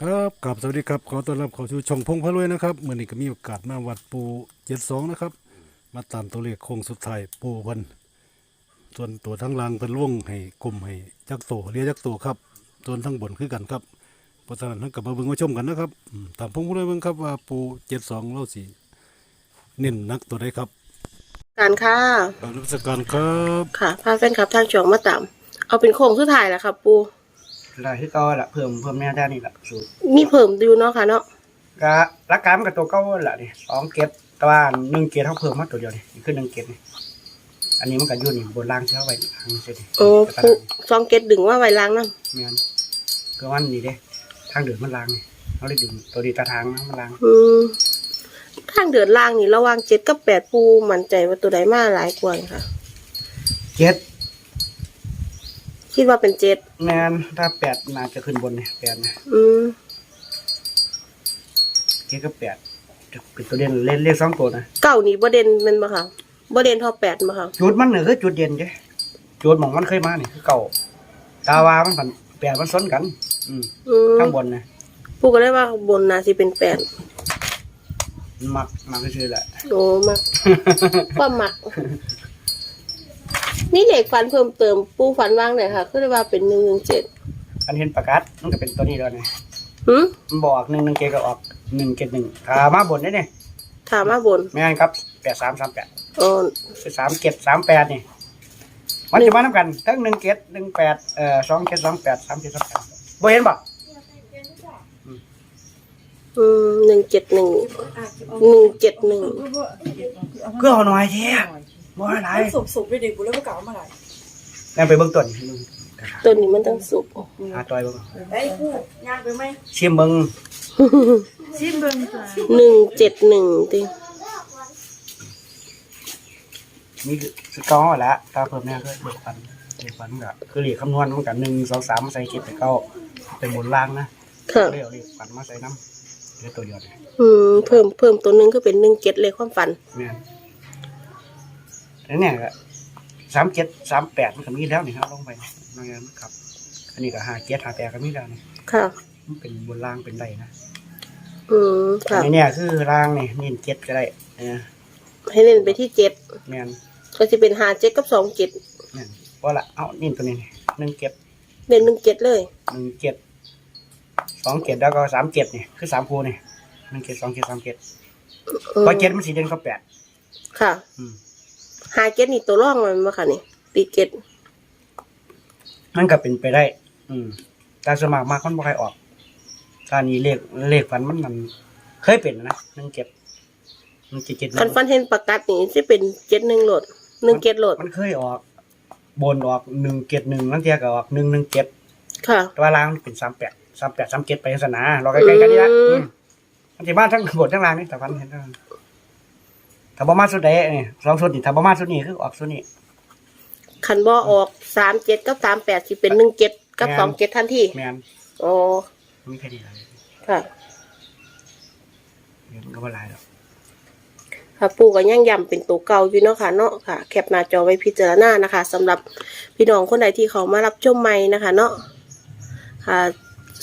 ครับกับสวัสดีครับ ขอต้อนรับเข้าสู่ช่องพงพะรวยนะครับเมื่อนี้ก็มีโอกาสมาวัดปูเจ็ดสองนะครับ มาตามตัวเลขโค้งสุดท้ายปูเพันส่วนตัวทั้งล่างเพิ่นล่วงให้กลมให้จักโตเรียกจักโตครับ ส่วนทั้งบนคือกันครับเพราะฉะนั้นเรากลับมาเบิ่งมาชมกันนะครับอืมตามพงพะรวยเบิ่งครับว่าปูเจ็ดสองเราสิเน้นหนักตัวใดครับการค่ะกรารรัชการครับ ค่ะพาแฟนคลับทางช่องมาตาม เอาเป็นโค้งสุดท้ายแหละค่ะปู ลายที่เก่าละเพิ่มเพิ่มแน่ด้านนี่ละสูตรมีเพิ่มอยู่เนาะค่ะเนาะก็รักการมันกับตัวเก่าละนี่สองเกตแต่ว่าหนึ่งเกตเขาเพิ่มมาตัวเดียวนี่นี่คือหนึ่งเกตนี่อันนี้มันก็อยู่นี่บนล่างเช้าไว้ทางเสร็จโอ้ปูซองเก็ตดึงว่าไว้ล้างน้เมียนก็วันนี้เด้ทางเดินมันล่างนี่เขาเลยดึงตัวดีตาทางนะมันล่างำอืมทางเดินล่างนี่ระหว่างเจ็ดกับแปดปูมั่นใจว่าตัวใดมาหลายกว่าค่ะเกต คิดว่าเป็นเจ็ดแมนถ้าแปดน่าจะขึ้นบนนี่แปดนะอืมเกตก็แปดจะเป็นตัวเด่นเล่นเลขสองตัวนะเก้านี่บ่เด่นแมันบ่ค่ะบ่เด่นเท่าแปดบ่ค่ะจุดมันเนี่ยคือจุดเด่นเจ้จุดหมองมันเคยมานี่คือเก่าตาวามันผันแปดมันซ้อนกัน อืมอืมข้างบนนะปูก็ได้ว่าบนน่าสิเป็นแปดมักมักก็ชื่อแหละโอ้มัก ความมัก นี่เหล็กฟันเพิ่มเติมปูฟันว่างไหนค่ะคือได้ว่าเป็นหนึ่งหนึ่งเจ็ดอันเห็นประกาศมันก็เป็นตัวนี้แล้วเนี่ยหืมมันบอกหนึ่งหนึ่งเกก็ออกหนึ่งเกหนึ่งถามาบนได้เนี่ยถามมาบนไม่งั้นครับแปดสามสามแปดอ๋อสามเกสามแปดนี่มันจะมาทำกันทั้งหนึ่งเกหนึ่งแปดเอ่อสองเกสองแปดสามเกสองแปดบ่เห็นบ่อืมหนึ่งเจ็ดหนึ่งหนึ่งเจ็ดหนึ่งก็เอาหน่อยแท้ บ่หลายสุบสุบไปดิกูแล้วก็เก่ามาหลายนั่นไปเบิ่งต้นตัวนี้มันต้องสุกหาต่อยเบิ่งไอ้กูยากไปไหมชิมเบิ่งชิมเบิ้งจ้ะหนึ่งเจ็ดหนึ่งตินี่คือสกอร์ละถ้าเพิ่มแน่ก็เบิกฟันเบิกฟันก็คือเหลียคำนวณมันกันหนึ่งสองสามมาใส่เจ็ดไปเก้าเป็นบนล่างนะค่ะเรียกเรียกฟันมาใส่น้ำเหลือตัวเดียวเนี่ยอืมเพิ่มเพิ่มตัวหนึงก็เป็นหนึ่งเจ็ดเลยความฝันแม่นแล้วเนี่ยก็สามเจ็ดสามแปดมันก็มีแล้วนี่ครับลงไปนอกจากนั้นครับ อันนี้ก็ห้าเจ็ดห้าแปดก็มีแล้วนี่ค่ะ มันเป็นบนล่างเป็นไรนะอืมค่ะ อันนี้เนี่ยคือล่างนี่นี่เจ็ดก็ได้เออให้เล่นไปที่เจ็ดแม่นก็จะเป็นห้าเจ็ดกับสองเจ็ดแม่นว่าละเอานี่ตัวนี้นี่หนึ่งเจ็ดเล่นหนึ่งเจ็ดเลยหนึ่งเจ็ดสองเจ็ดแล้วก็สามเจ็ดนี่คือสามคูนี่หนึ่งเจ็ดสองเจ็ดสามเจ็ดอืมเพราะเจ็ดมันสีเด่นก็แปดค่ะ อืม ห้าเจ็ดนี่ตัวร่องมันมาค่ะนี่ตีเจ็ดมันก็เป็นไปได้ อืมแต่สวนมัครมากมันบ่ใครออก การนี้เลขเลขฝันมันมัน เคยเป็นนะหนึ่งเจ็ดหนึ่งเจ็ดเจ็ดหคันนึ่งฟันเห็นประกาศนี่จะเป็นเจ็ดหนึ่งโหลดหนึ่งเจ็ดโหลด มันเคยออก บนออกหนึ่งเจ็ดหนึ่งนั่นเทียก็ออกหนึ่งหนึ่งเจ็ดค่ะแต่ว่าล่างเป็นสามแปดสามแปดสามเจ็ดไปศาสนาเราใกล้ๆกันนี่ละอืมอืมมันจะบ้านทั้งบนทั้งล่างนี่แต่ฟันเห็นทั้ง ถ้าบ่มาสุดใดนี่สองสุดนี่ถ้าบ่มาสุดนี้คือออกสุดนี้คันบ่ออกสามเจ็ดกับสามแปดสิเป็นหนึ่งเจ็ดกับแม่นสองเจ็ดทันทีแมนอ๋อมีแค่นี้แหละค่ะเดี๋ยวมันก็บ่หลายหรอกค่ะปูก็ยังย้ำเป็นตัวเก่าอยู่เนาะค่ะเนาะค่ะ แคปหน้าจอไว้พิจารณานะคะสำหรับพี่น้องคนใดที่เขามารับชมใหม่นะคะ เนาะค่ะ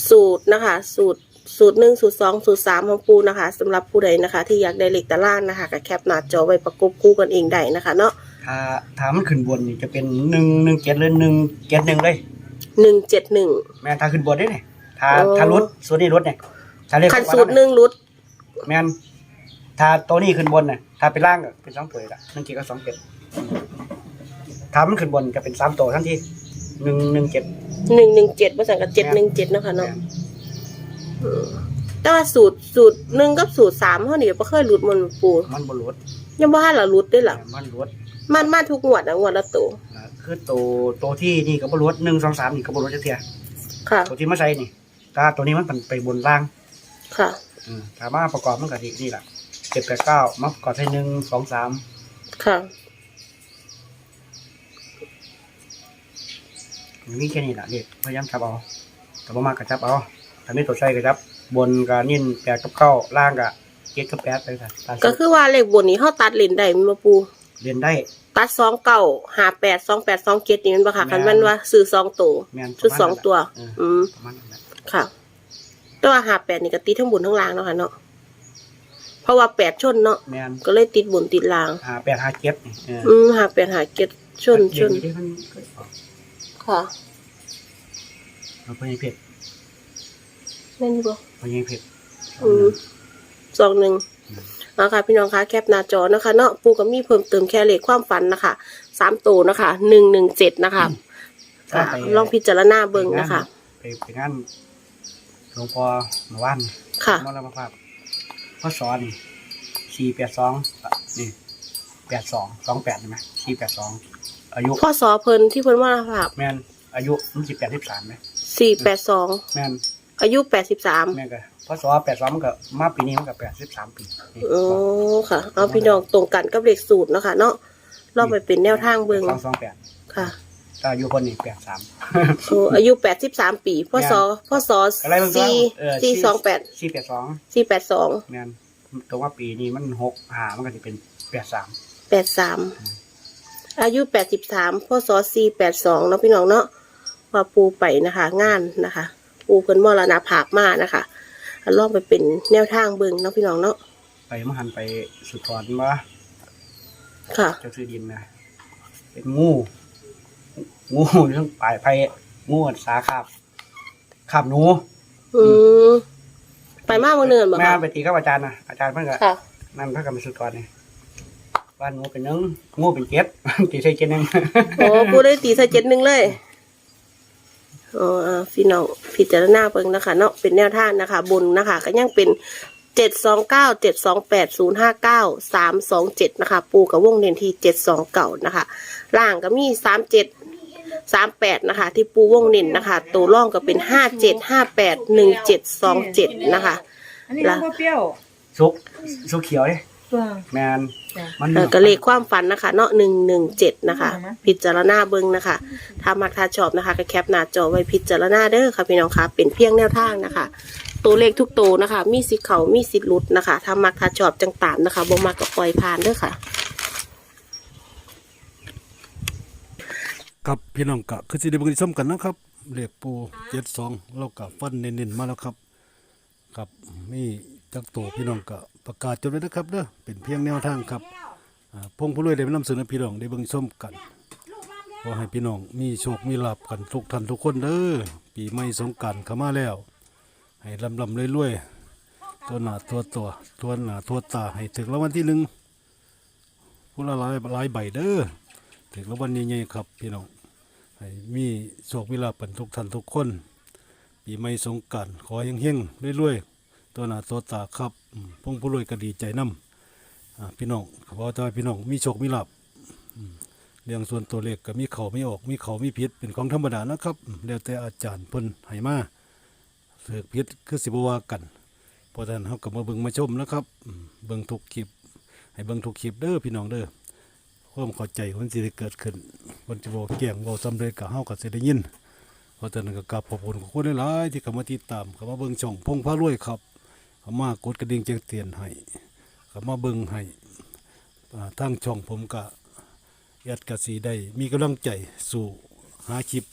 สูตรนะคะ สูตร สูตรหนึ่งสูตรสองสูตรสามของปูนะคะสำหรับผู้ใดนะคะ ที่อยากได้เหล็กตะล่างนะคะก็แคปหน้าจอไว้ประกบคู่กันเองได้นะคะ เนาะถ้าถ้ามันขึ้นบนนี่จะเป็นหนึ่งหนึ่งเจ็ดเลยหนึ่งเจ็ดหนึ่งเลยหนึ่งเจ็ดหนึ่งแม่นถ้าขึ้นบนได้เนี่ยถ้าโอ้ถ้ารถส่วนนี้รถเนี่ยถ้าเลขคันสูตรหนึ่งรุดแม่นถ้าตัวนี้ขึ้นบนน่ะถ้าเป็นล่างก็เป็นสองตัวอีกละหนึ่งเจ็ดก็สองเจ็ดถ้ามันขึ้นบนก็เป็นสามตัวทันทีหนึ่งหนึ่งเจ็ดหนึ่งหนึ่งเจ็ดภาษากับเจ็ดหนึ่งเจ็ดเนาะค่ะแม่เนาะนอืม แต่ว่าสูตรสูตรหนึ่งกับสูตรสามเขานี่บ่เคยหลุดมันปูมันบรถยังบ่ให้เราหลุดด้วยหรอมันรถมันมาทุกงวดอะงวดละตัวนะคือตัวตัวที่นี่ก็บรถหนึ่งสองสามนี่ก็บรถจะเทียค่ะ ตัวที่มาใส่นี่ถ้าตัวนี้มันเป็นไปบนล่างค่ะ อืมถามว่าประกอบมันก็ดีนี่แหละเจ็ดแปดเก้ามาประกอบให้หนึ่งสองสามค่ะมีแค่นี้แหละเด็กพยายามจับเอาแต่บ่มากก็จับเอา ถ้าไม่ตัวใส่ก็จับบนก็นิ่นแปดกับเก้าล่างก็เจ็ดกับแปดไปค่ะตามก็คือว่าเลขบนนี้เขาตัดเลนได้แมันบ่ปู เรียนได้ตัดสองเก้าหาแปดสองแปดสองเจ็ดนี่มันบ่ค่ะแม่นคันมันว่าซื้อสองตัวแม่นชุดสองตัว เอออืม ประมาณนั้นแหละค่ะ แต่ว่าหาแปดนี่ก็ติดทั้งบนทั้งล่างเนาะค่ะเนาะ เพราะว่าแปดชนเนาะ แม่นก็เลยติดบนติดล่าง หาแปดหาเจ็ดนี่เอออืมหาแปดหาเก็ดชนชนเด็กๆที่มันเคยออกค่ะเอาไปยังเพชร แม่นบ่ไปยังเพชรอืมสองหนึ่งเอาค่ะพี่น้องคะแคปหน้าจอนะคะเนาะปูก็มีเพิ่มเติมแค่เลขความฝันนะคะสามตัวนะคะหนึ่งหนึ่งเจ็ดนะคะค่ะลองพิจารณาเบิ่งนะคะ ไปไปงานหลวงพ่อมาว่านค่ะมรณภาพพ่อสอนสี่แปดสองนี่แปดสองสองแปดใช่ไหมสี่แปดสองอายุพ่อสอเพิ่นที่เพิ่นว่าภาพแม่นอายุมันสิบแปดสิบสามไหมสี่แปดสองแม่น อายุแปดสิบสามแม่ก็พ่อสอแปดสองมันก็มาปีนี้มันก็แปดสิบสามปีนี่โอ้ค่ะ เอาพี่น้องตรงกันกับเลขสูตรเนาะคะเนาะลองไปเป็นแนวทางเบิ่งสองสองแปดค่ะก็อายุคนนี้แปดสามโอ้อายุแปดสิบสามปีพ่อสอพ่อสออะไรบางตัวสี่เออสี่สองแปดสี่แปดสองสี่แปดสองแม่นตัวว่าปีนี้มันหกหามันก็จะเป็นแปดสามแปดสามอายุแปดสิบสามพ่อสอสี่แปดสองเนาะพี่น้องเนาะว่าปูไปนะคะ งานนะคะ ปูเพิ่นมรณภาพมานะคะลองไปเป็นแนวทางเบิ่งเนาะพี่น้องเนาะไปมหันไปสุดทอนว่าค่ะ เจ้าซื้อดินนะเป็นงู งูอยู่ทั้งปลายไผ่งูสาขาบขาบหนูอืมไปมากมื่อเนินบ่แม่คะไปตีกับอาจารย์นะอาจารย์เพิ่นก็ค่ะ นั่นเพิ่นก็ไปสุดทอนนี่ว่าหนูเป็นหนึงงูเป็นเจ็ด ตีใส่เจ็ดหนึง โอ้ปูได้ตีใส่เจ็ดหนึ่งเลย อ๋ออ่าพี่น้อง พิจารณาเบิ่งนะคะเนาะเป็นแนวทางนะคะ บนนะคะ ก็ยังเป็นเจ็ดสองเก้าเจ็ดสองแปดศูนย์ห้าเก้าสามสองเจ็ดนะคะ ปูกับวงเด่นที่เจ็ดสองเก่านะคะล่างก็มีสามเจ็ดสามแปดนะคะ ที่ปูวงเด่นนะคะ ตัวร่องก็เป็นห้าเจ็ดห้าแปดหนึ่งเจ็ดสองเจ็ดนะคะ อันนี้น้ำเปรี้ยวสุกสุกเขียวเด้ ตัวแมนจ้ะ มันเอ่อก็เลขความฝันนะคะ เนาะหนึ่งหนึ่งเจ็ดนะคะอืมพิจารณาเบิ้งนะคะ ถ้ามักถ้าชอบนะคะก็แคปหน้าจอไว้พิจารณาเด้อค่ะพี่น้องคะเป็นเพียงแนวทางนะคะ ตัวเลขทุกตัวนะคะ มีสิทธิ์เขามีสิทธิ์หลุดนะคะถ้ามักถ้าชอบจังตามนะคะบ่มักก็ปล่อยผ่านเด้อค่ะ ครับพี่น้องกะคือสิได้เบิ่งได้ชมกันนะครับเลขปู72เรากะฟันเน้นๆมาแล้วครับ ครับมี จักโตพี่น้องกะประกาศจดไว้นะครับเด้อเป็นเพียงแนวทางครับพงผู้รวยได้มานำเสนอพี่น้องได้เบิ่งชมกันขอให้พี่น้องมีโชคมีลาภกันทุกท่านทุกคนเด้อปีใหม่สงกรานต์เข้ามาแล้ว ให้ลำลำรวยๆตัวหนาตัวตัวตัวหนาตัวตาให้ถึงรางวัลที่หนึ่งผู้ละลายลายใบเด้อถึงรางวัลใหญ่ๆครับพี่น้องให้มีโชคมีลาภกันทุกท่านทุกคน ปีใหม่สงกรารขอเฮงๆรวยๆ ตัวหน้าตัวตาครับพงผู้รวยก็ดีใจนำพี่น้องขอให้พี่น้องมีโชคมีลาภอืมเรื่องส่วนตัวเลขก็มีเขาไม่ออก มีเขามีผิดเป็นของธรรมดานะครับแล้วแต่อาจารย์เพิ่นให้มาเสือกพิษคือสิบวากันเพราะฉะนั้นเขาก็มาเบิ่งมาชมนะครับเบิ่งทุกคลิป ให้เบิ่งทุกคลิปเด้อพี่น้องเด้อความเข้าใจคนสิได้เกิดขึ้นคนจะบอกเกี่ยงบอกสำเร็จกับเฮาก็สิได้ยินเพราะฉะนั้นก็กราบขอบคุณคนหลายๆที่เข้ามาติดตามเข้ามาเบิ่งช่องพงพารวยครับ เขามากดกระดิ่งแจ้งเตือนให้เขามาเบิ่งให้อ่ทางช่องผมก็ยัดกสีได้มีกำลังใจสู่หาคลิป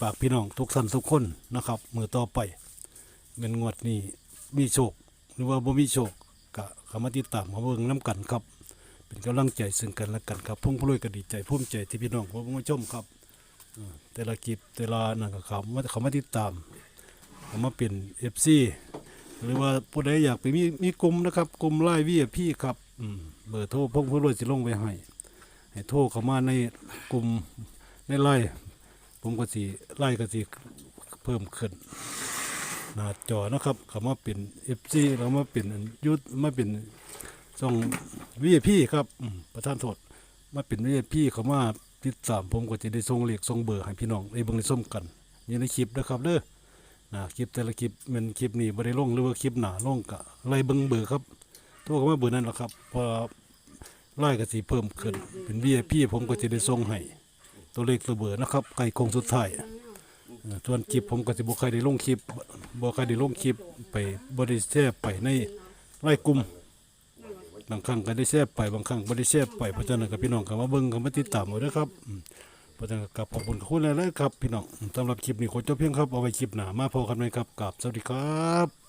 ฝากพี่น้องทุกท่านทุกคนนะครับมือต่อไปเงินงวดนี้มีโชคหรือว่าบ่มีโชคก็เขามาติดตามมาเบิ่งน้กันครับ เป็นกำลังใจซึ่งกันและกันครับพุ่งพลุยก็ดีใจภูมิใจที่พี่น้องผมมาชมครับแต่ละคลิปแต่ละนั่นก็เขามาเขามาติดตามเขามาเป็นเอฟซี หรือว่าผู้ใดอยากไปมีมีกลุ่มนะครับกลุ่มไล่วีพี่ครับอืมเบอร์โทรพงพลุยสิลงไว้ให้ให้โทรเข้ามาในกลุ่มในไล่ผมก็สิไล่ก็สิเพิ่มขึ้นหน้าจอนะครับคำว่าเป็น FC แล้วมาเป็นอันยุทธมาเป็นช่อง VIP ครับประธานโทษมาเป็น VIP เขามาติดตามผมก็จะได้ส่งเหลขส่งเบอร์ให้พี่น้องได้เบิ่งได้ส้มกันอยู่ในคลิปนะครับเด้อ นะคลิปแต่ละคลิปแมันคลิปนี้บ่ได้ลงหรือว่าคลิปหนาลงก็ไล่เบิ่งเบอร์ครับโทรเข้ามาเบอร์นั้นแหละครับพอไล่ก็สิเพิ่มขึ้น เป็น VIP ผมก็จะได้ส่งให้ตัวเลขตัวเบอร์นะครับใกล้โคงสุดท้ายส่วนคลิปผมก็จะบ่ใครได้ลงคลิปบ่ใครได้ลงคลิปไปบ่ได้แชร์ไปในไลน์กลุ่มบางครั้งก็ได้แชร์ไปบางครั้งบ่ได้แชร์ไปเพราะฉะนั้นก็พี่น้องก็มาเบิ่งก็มาติดตามเอาด้อครับ พราะฉะนั้นกับขอบคุณคุณหลายๆครับ พี่น้องสำหรับคลิปนี้ขอจบเพียงครับ เอาไว้คลิปหน้ามาพบกันไหมครับกับสวัสดีครับ